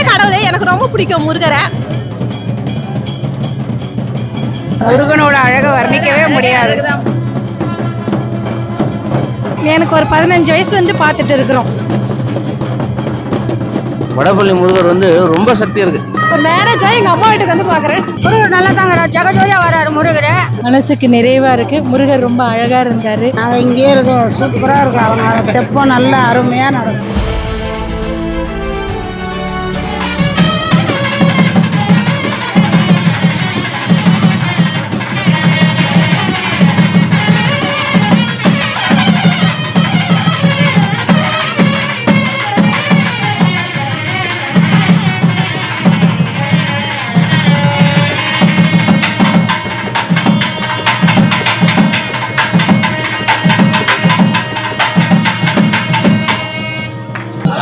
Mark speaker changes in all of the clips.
Speaker 1: பெரிய கடவுள் எனக்கு ரொம்ப பிடிக்கும் முருகரை.
Speaker 2: முருகனோட அழகை வர்ணிக்கவே முடியாது.
Speaker 1: எனக்கு ஒரு பதினஞ்சு வயசுல இருந்து பார்த்துட்டு இருக்கிறோம்.
Speaker 3: வடபள்ளி முருகர் வந்து ரொம்ப சக்தி இருக்கு.
Speaker 1: மேரேஜ் ஆகி எங்க அம்மா வீட்டுக்கு வந்து பாக்குறேன்
Speaker 2: முருகர் நல்லா தாங்க ஜெகஜோதியா வராரு முருகர்.
Speaker 1: மனசுக்கு நிறைவா இருக்கு. முருகர் ரொம்ப அழகா இருந்தாரு.
Speaker 2: நாங்கள் இங்கேயே இருக்கோம் சூப்பராக இருக்கும் அவங்க தெப்பம் நல்லா அருமையாக நடக்கும்.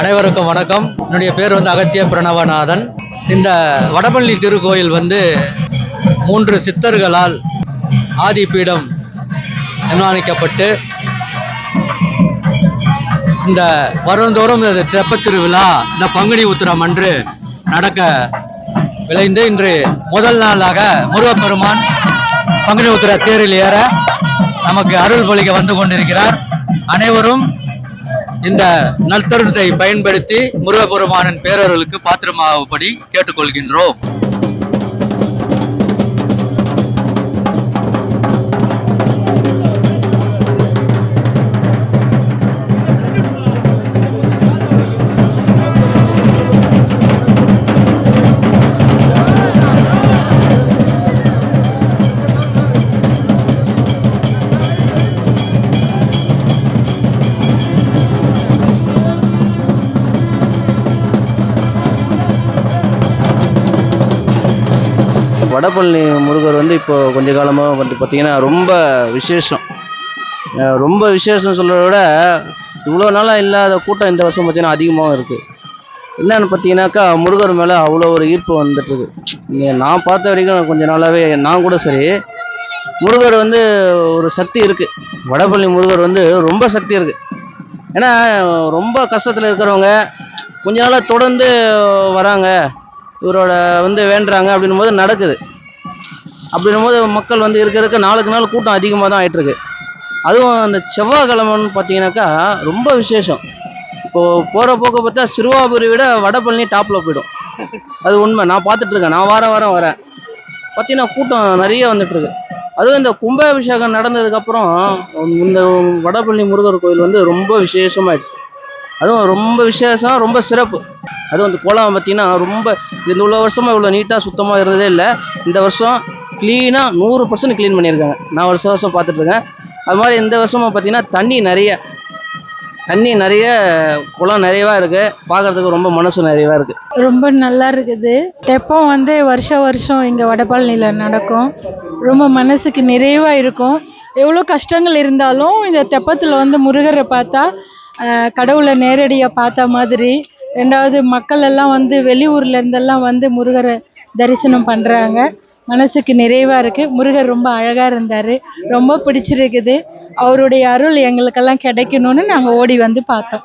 Speaker 4: அனைவருக்கும் வணக்கம். என்னுடைய பேர் வந்து அகத்திய பிரணவநாதன். இந்த வடபள்ளி திருக்கோயில் வந்து மூன்று சித்தர்களால் ஆதிபீடம் நிர்மாணிக்கப்பட்டு இந்த வருடந்தோறும் இந்த தெப்பத்திருவிழா இந்த பங்குனி உத்திரம் அன்று நடக்க விளைந்து இன்று முதல் நாளாக முருகப்பெருமான் பங்குனி உத்திர தேரில் ஏற நமக்கு அருள் பொழிக்க வந்து கொண்டிருக்கிறார். அனைவரும் இந்த நல்தருணத்தை பயன்படுத்தி முருகப்பெருமானின் பேரர்களுக்கு பாத்திரமாகபடி கேட்டுக்கொள்கின்றோம்.
Speaker 3: வடபழனி முருகர் வந்து இப்போ கொஞ்ச காலமாக வந்து பார்த்தீங்கன்னா ரொம்ப விசேஷம். ரொம்ப விசேஷம் சொல்கிறத விட இவ்வளோ நாளாக இல்லாத கூட்டம் இந்த வருஷம் பார்த்தீங்கன்னா அதிகமாகவும் இருக்குது என்னன்னு பார்த்தீங்கன்னாக்கா முருகர் மேலே அவ்வளோ ஒரு ஈர்ப்பு வந்துட்டுருக்கு நீங்கள் நான் பார்த்த வரைக்கும் கொஞ்சம் நாளாகவே நான் கூட சரி முருகர் வந்து ஒரு சக்தி இருக்குது வடபழனி முருகர் வந்து ரொம்ப சக்தி இருக்குது ஏன்னா ரொம்ப கஷ்டத்தில் இருக்கிறவங்க கொஞ்ச நாளாக தொடர்ந்து வராங்க. இவரோட வந்து வேண்டுறாங்க அப்படின்னும் போது நடக்குது. அப்படின்னும் போது மக்கள் வந்து இருக்க இருக்க நாளுக்கு நாள் கூட்டம் அதிகமாக தான் ஆகிட்டுருக்கு அதுவும் அந்த செவ்வாய்க்கிழமைன்னு பார்த்தீங்கன்னாக்கா ரொம்ப விசேஷம். இப்போது போகிற போக்க பார்த்தா சிறுவாபுரி விட வடபழனி டாப்பில் போயிடும். அது உண்மை. நான் பார்த்துட்ருக்கேன் நான் வாரம் வாரம் வரேன். பார்த்தீங்கன்னா கூட்டம் நிறைய வந்துட்டுருக்கு. அதுவும் இந்த கும்பாபிஷேகம் நடந்ததுக்கப்புறம் இந்த வடபழனி முருகர் கோயில் வந்து ரொம்ப விசேஷமாயிடுச்சு. அதுவும் ரொம்ப விசேஷம் ரொம்ப சிறப்பு. அதுவும் அந்த குளம் பார்த்தீங்கன்னா ரொம்ப இந்த இவ்வளோ வருஷமாக இவ்வளோ நீட்டாக சுத்தமாக இருந்ததே இல்லை. இந்த வருஷம் க்ளீனாக நூறு பர்சன்ட் க்ளீன் பண்ணியிருக்காங்க. நான் வருஷம் வருஷம் பார்த்துட்ருக்கேன் அது மாதிரி இந்த வருஷமாக பார்த்தீங்கன்னா தண்ணி நிறைய. தண்ணி நிறைய குளம் நிறையவா இருக்கு. பார்க்கறதுக்கு ரொம்ப மனசு நிறையவா இருக்கு.
Speaker 1: ரொம்ப நல்லா இருக்குது. தெப்பம் வந்து வருஷ வருஷம் இங்கே வடபழனியில் நடக்கும். ரொம்ப மனசுக்கு நிறைவாக இருக்கும். எவ்வளோ கஷ்டங்கள் இருந்தாலும் இந்த தெப்பத்தில் வந்து முருகரை பார்த்தா கடவுளை நேரடியாக பார்த்த மாதிரி ரெண்டாவது மக்கள் எல்லாம் வந்து வெளியூர்ல இருந்தெல்லாம் வந்து முருகரை தரிசனம் பண்ணுறாங்க மனசுக்கு நிறைவாக இருக்குது முருகர் ரொம்ப அழகாக இருந்தார். ரொம்ப பிடிச்சிருக்குது. அவருடைய அருள் எங்களுக்கெல்லாம் கிடைக்கணும்னு நாங்கள் ஓடி வந்து பார்த்தோம்.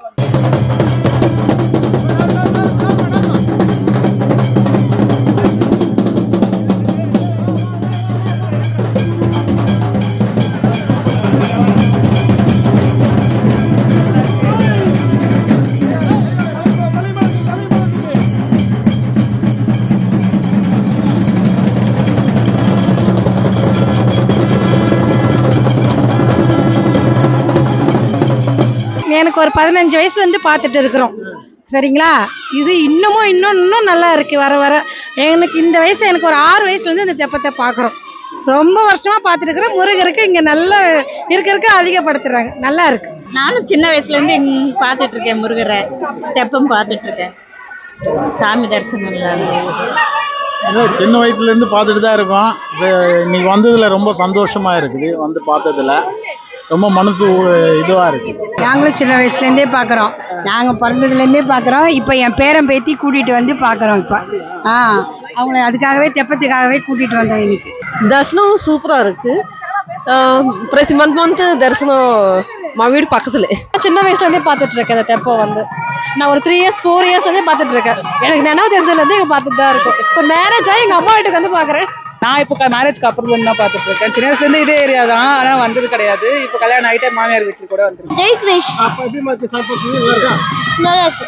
Speaker 1: ஒரு பதினஞ்சு வயசுல இருந்து பார்த்துட்டு இருக்கிறோம். சரிங்களா? இது இன்னமும் இன்னும் இன்னும் நல்லா இருக்கு. வர வர. எனக்கு இந்த வயசு எனக்கு ஒரு ஆறு வயசுல இருந்து இந்த தெப்பத்தை பார்க்குறோம். ரொம்ப வருஷமா பார்த்துட்டு இருக்கிறோம். முருகருக்கு இங்க நல்லா இருக்க இருக்க அதிகப்படுத்துறாங்க. நல்லா இருக்கு.
Speaker 5: நானும் சின்ன வயசுல இருந்து இங்க பார்த்துட்டு இருக்கேன் முருகரை. தெப்பம் பார்த்துட்டு இருக்கேன். சாமி தரிசனம்
Speaker 6: இல்லை சின்ன வயசுலேருந்து பார்த்துட்டு தான் இருக்கோம். இன்னைக்கு வந்ததுல ரொம்ப சந்தோஷமா இருக்குது. வந்து பார்த்ததுல. ரொம்ப மனசு இதுவாக இருக்குது
Speaker 2: நாங்களும் சின்ன வயசுலேருந்தே பார்க்குறோம். நாங்கள் பிறந்ததுலேருந்தே பார்க்குறோம். இப்போ என் பேரன் பேத்தி கூட்டிகிட்டு வந்து பார்க்குறோம் இப்போ. ஆ அவங்கள அதுக்காகவே தெப்பத்துக்காகவே கூட்டிகிட்டு வந்தோம் இன்னைக்கு.
Speaker 7: தர்சனம் சூப்பராக இருக்கு. பிரதி மந்த் மந்த் தரிசனம் மா வீடு பக்கத்துல.
Speaker 8: சின்ன வயசுலேருந்தே பார்த்துட்டு இருக்கேன் இந்த தெப்பம் வந்து. நான் ஒரு த்ரீ இயர்ஸ் ஃபோர் இயர்ஸ் வந்து பார்த்துட்டு இருக்கேன் எனக்கு நினைவு தெரிஞ்சதுலேருந்து எனக்கு பார்த்துட்டு தான் இருக்கும். இப்போ மேரேஜ் ஆகி எங்கள் அம்மா வீட்டுக்கு வந்து பார்க்குறேன்.
Speaker 9: நான் இப்போ மேரேஜ்க்கு அப்புறம் தான் பார்த்துட்டு இருக்கேன். சின்ன வயசுல இருந்து இதே ஏரியா தான். ஆனா வந்தது கிடையாது. இப்போ கல்யாணம் ஆகிட்டே மாமியார் வீட்டுக்கு கூட வந்து
Speaker 8: ஜெய் கிரிஷ் நல்லா இருக்கு.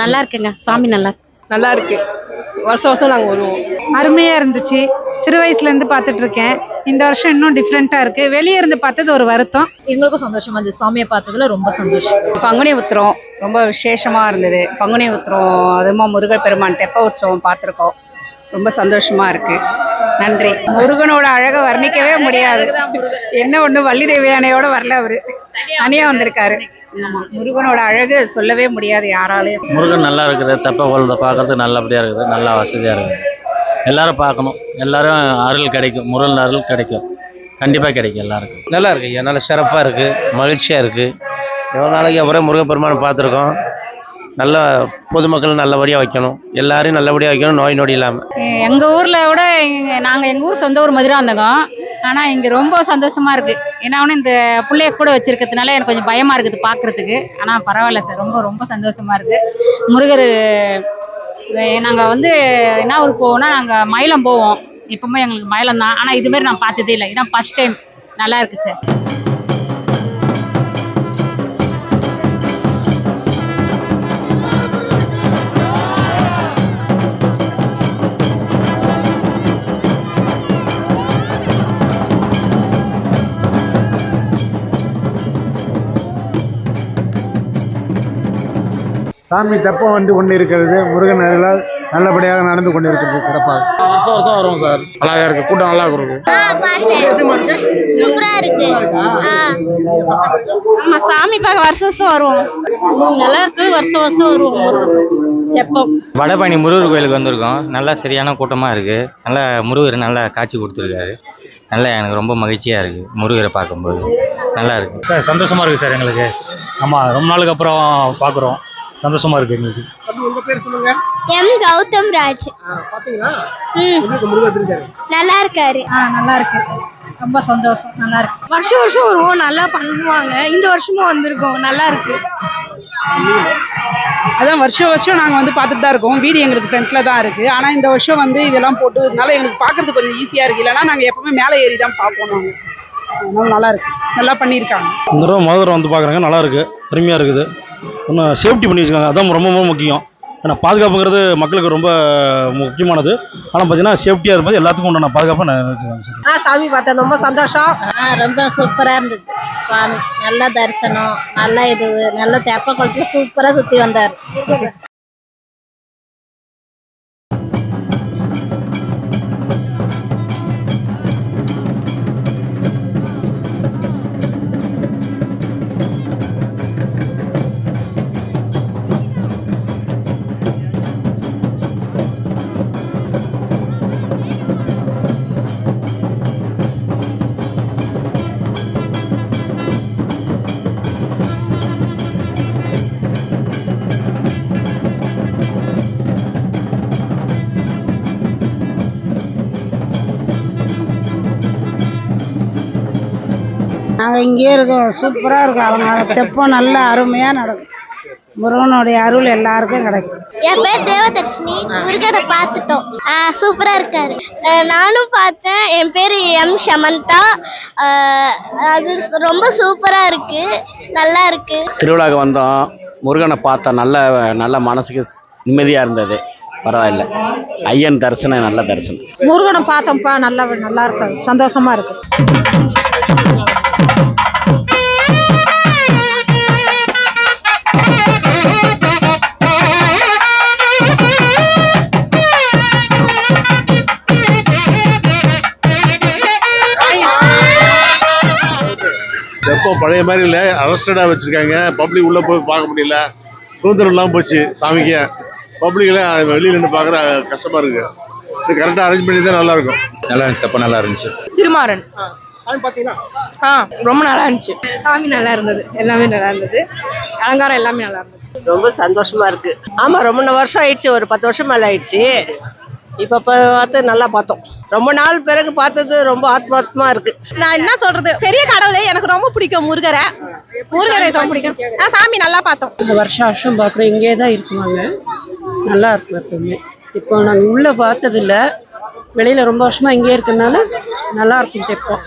Speaker 10: நல்லா இருக்குங்க சாமி நல்லா இருக்கு.
Speaker 7: நல்லா இருக்கு வருஷம் வருஷம் நாங்க வருவோம்.
Speaker 11: அருமையா இருந்துச்சு. சிறு வயசுல இருந்து பார்த்துட்டு இருக்கேன் இந்த வருஷம் இன்னும் டிஃப்ரெண்டா இருக்கு. வெளியே இருந்து பார்த்தது ஒரு வருத்தம்.
Speaker 8: எங்களுக்கும் சந்தோஷமா இருந்தது. சாமியை பார்த்ததுல ரொம்ப சந்தோஷம்.
Speaker 2: பங்குனி உத்திரம் ரொம்ப விசேஷமா இருந்தது. பங்குனி உத்திரம் அதுமா முருகர் பெருமான் தெப்ப உற்சவம் பார்த்துருக்கோம். ரொம்ப சந்தோஷமா இருக்கு. நன்றி. முருகனோட அழகை வர்ணிக்கவே முடியாது. என்ன ஒண்ணு வள்ளி தேவியானையோட வரல அவரு. தனியா வந்திருக்காரு. முருகனோட அழகு சொல்லவே முடியாது யாராலையும்.
Speaker 6: முருகன் நல்லா இருக்குது தெப்ப குழந்தை பார்க்கறதுக்கு நல்லபடியாக இருக்குது நல்லா வசதியாக இருக்குது. எல்லாரும் பார்க்கணும். எல்லாரும் அருள் கிடைக்கும். முருகன் அருள் கிடைக்கும். கண்டிப்பாக கிடைக்கும் எல்லாருக்கும்.
Speaker 12: நல்லா இருக்கு ஐயா. நல்லா சிறப்பாக இருக்கு. மகிழ்ச்சியாக இருக்கு. எவ்வளோ நாளைக்கு அப்புறம் முருகப்பெருமானை பார்த்துருக்கோம். நல்ல பொதுமக்கள் நல்லபடியாக வைக்கணும். எல்லாரையும் நல்லபடியாக வைக்கணும். நோய் நொடி இல்லாமல்
Speaker 10: எங்க ஊர்ல விட இங்க- நாங்க எங்க ஊர் சொந்த ஊர் மதுராந்தகம். ஆனால் இங்கே ரொம்ப சந்தோஷமா இருக்கு. ஏன்னா ஒன்று இந்த பிள்ளைய கூட வச்சிருக்கிறதுனால எனக்கு கொஞ்சம் பயமா இருக்குது பார்க்கறதுக்கு ஆனால் பரவாயில்ல சார். ரொம்ப ரொம்ப சந்தோஷமா இருக்கு. முருகர் நாங்கள் வந்து என்ன ஊருக்கு போவோம்னா நாங்கள் மயிலம் போவோம். எப்பவுமே எங்களுக்கு மயிலம் தான் ஆனால் இதுமாரி நான் பார்த்ததே இல்லை. இதான் ஃபர்ஸ்ட் டைம் நல்லா இருக்கு சார்.
Speaker 13: சாமி தெப்பம் வந்து கொண்டு இருக்கிறது முருகன் அருளால் நல்லபடியாக நடந்து கொண்டு இருக்கிறது சிறப்பாக
Speaker 6: வருஷம் வருஷம் வரும் சார். அழகாக இருக்குது கூட்டம் நல்லா இருக்குது
Speaker 8: சூப்பரா இருக்கு.
Speaker 10: ஆமா சாமி பார்க்க வருஷம் வருஷம் வருவோம். நல்லா இருக்கு வருஷம் வருஷம் வருவோம் தெப்பம்
Speaker 12: வடபழனி முருகர் கோயிலுக்கு வந்திருக்கோம். நல்லா சரியான கூட்டமாக இருக்குது நல்லா முருகர் நல்லா காட்சி கொடுத்துருக்காரு. நல்லா எனக்கு ரொம்ப மகிழ்ச்சியாக இருக்குது முருகரை பார்க்கும்போது. நல்லா இருக்கு.
Speaker 6: சார் சந்தோஷமாக இருக்குது சார் எங்களுக்கு. ஆமாம் ரொம்ப நாளுக்கு அப்புறம் பார்க்குறோம். சந்தோஷமாக இருக்குது எங்களுக்கு.
Speaker 8: எம் கௌதம் ராஜ். ம். நல்லா இருக்காரு.
Speaker 11: நல்லா இருக்கு. ரொம்ப சந்தோஷம் நல்லா இருக்கு.
Speaker 8: வருஷம் வருஷம் வருவோம் நல்லா பண்ணுவாங்க. இந்த வருஷமும் வந்திருக்கோம் நல்லா இருக்கு.
Speaker 9: அதான் வருஷம் வருஷம் நாங்கள் வந்து பார்த்துட்டு தான் இருக்கோம். வீடு எங்களுக்கு ஃப்ரண்ட்ல தான் இருக்கு. ஆனால் இந்த வருஷம் வந்து இதெல்லாம் போட்டதுனால எங்களுக்கு பார்க்கறது கொஞ்சம் ஈஸியாக இருக்கு. இல்லைன்னா நாங்கள் எப்பவுமே மேலே ஏறி தான் பார்ப்போம் நாங்கள் அதனால நல்லா இருக்கு. நல்லா பண்ணியிருக்காங்க.
Speaker 6: இந்த தடவை மதுரை வந்து பார்க்குறாங்க நல்லா இருக்குது அருமையாக இருக்குது. இன்னும் சேஃப்டி பண்ணி வச்சுருக்காங்க அதான் ரொம்ப ரொம்ப முக்கியம். ஏன்னா பாதுகாப்புங்கிறது மக்களுக்கு ரொம்ப முக்கியமானது. ஆனால் பார்த்தீங்கன்னா சேஃப்டியாக இருக்கும்போது எல்லாத்துக்கும் உண்டான பாதுகாப்பாக நான் வச்சுருக்காங்க சார்
Speaker 7: ஆ சாமி பார்த்தேன். ரொம்ப சந்தோஷம்.
Speaker 10: ஆ ரொம்ப சூப்பரா இருந்தது. சுவாமி நல்ல தரிசனம் நல்ல இது நல்ல தெப்ப குளத்துல சூப்பரா சுத்தி வந்தார்.
Speaker 2: இங்கேயே இருக்கோம். சூப்பராக இருக்கும். அலங்காரம் தெப்பம் நல்ல அருமையாக நடக்கும். முருகனுடைய அருள் எல்லாருக்கும் கிடைக்கும்.
Speaker 8: என் பேர் தேவதர்ஷினி. முருகனை பார்த்துட்டோம். ஆ சூப்பரா இருக்காரு. நானும் பார்த்தேன். என் பேர் எம் சமந்தா. அது ரொம்ப சூப்பரா இருக்கு. நல்லா இருக்கு.
Speaker 12: திருவிழாவுக்கு வந்தோம். முருகனை பார்த்தா நல்ல நல்ல மனசுக்கு நிம்மதியாக இருந்தது. பரவாயில்ல. ஐயன் தரிசனம் நல்ல தரிசனம்.
Speaker 11: முருகனை பார்த்தோம்ப்பா. நல்லா நல்லா சந்தோஷமா இருக்கு.
Speaker 6: பழைய மாதிரி இல்லை. அரெஸ்டடாக வச்சுருக்காங்க. பப்ளிக் உள்ளே போய் பார்க்க முடியல. சுதந்திரம் இல்லாமல் போச்சு சாமிக்கு.
Speaker 14: பப்ளிக்லாம் வெளியில் நின்று பார்க்குற கஷ்டமாக இருக்குது இது கரெக்டாக அரேஞ்ச் பண்ணி தான் நல்லாயிருக்கும்
Speaker 15: நல்லா இருந்துச்சு. அப்போ நல்லா இருந்துச்சு.
Speaker 16: திருமாறன்.
Speaker 17: பார்த்தீங்கன்னா
Speaker 16: ஆ ரொம்ப நல்லா இருந்துச்சு. சாமி நல்லா இருந்தது. எல்லாமே நல்லா இருந்தது. அலங்காரம் எல்லாமே நல்லா இருந்தது.
Speaker 7: ரொம்ப சந்தோஷமா இருக்கு. ஆமா ரொம்ப வருஷம் ஆயிடுச்சு. ஒரு பத்து வருஷம் மேல ஆயிடுச்சு. இப்ப பார்த்து நல்லா பார்த்தோம். ரொம்ப நாள் பிறகு பார்த்தது ரொம்ப ஆத்மாத்மா இருக்கு.
Speaker 16: நான் என்ன சொல்றது? பெரிய கடவுளே எனக்கு ரொம்ப பிடிக்கும் முருகரை. முருகரை ரொம்ப பிடிக்கும். நான் சாமி நல்லா பார்த்தோம்.
Speaker 18: இந்த வருஷம் வருஷம் பார்க்குறோம் இங்கே தான் இருக்குவாங்க. நல்லா இருக்கும் எப்பவுமே. இப்போ நாங்கள் உள்ளே பார்த்ததில்ல. வெளியில் ரொம்ப வருஷமாக இங்கே இருக்கறனால நல்லா இருக்கும் தெப்பம்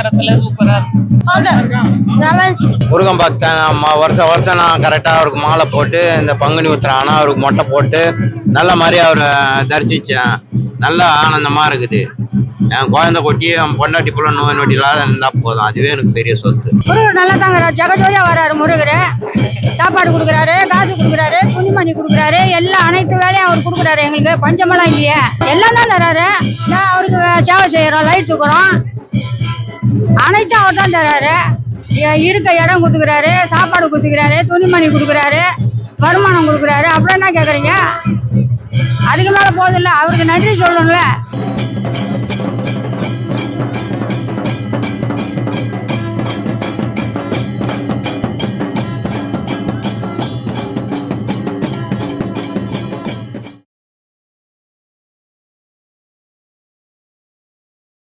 Speaker 5: முருகன் அலங்காரத்துல சூப்பரா
Speaker 19: இருந்துச்சு.
Speaker 15: முருகன் பக்தன் வருஷம் வருஷம் நான் கரெக்டாக அவருக்கு மாலை போட்டு இந்த பங்குனி உத்திரம் அவருக்கு மொட்டை போட்டு நல்ல மாதிரி அவரை தரிசித்தேன் நல்ல ஆனந்தமாக இருக்குது. என் குழந்தை கொட்டி என் பொண்டாட்டி புள்ள நோய் நொடி இல்லாத இருந்தால் போதும். அதுவே எனக்கு பெரிய சொத்து.
Speaker 5: முருகன் நல்லா தாங்க ஜெகஜோதியா வராரு முருகர். சாப்பாடு கொடுக்குறாரு காசு கொடுக்குறாரு துணிமணி கொடுக்குறாரு. எல்லா அனைத்து வேலையும் அவர் கொடுக்குறாரு எங்களுக்கு. பஞ்சமெல்லாம் இல்லையே. எல்லாம் தான் தராரு நான் அவருக்கு சேவை செய்யறோம் லைட் தூக்குறோம். அனைத்தும் அவர் தான் தர்றாரு இருக்க இடம் கொடுத்துக்கிறாரு சாப்பாடு கொடுத்துக்கிறாரு துணிமணி கொடுக்குறாரு வருமானம் கொடுக்குறாரு. அப்புறம் என்ன கேட்குறீங்க அதுக்கு மேலே போதில்ல அவருக்கு நன்றி சொல்லணும்ல.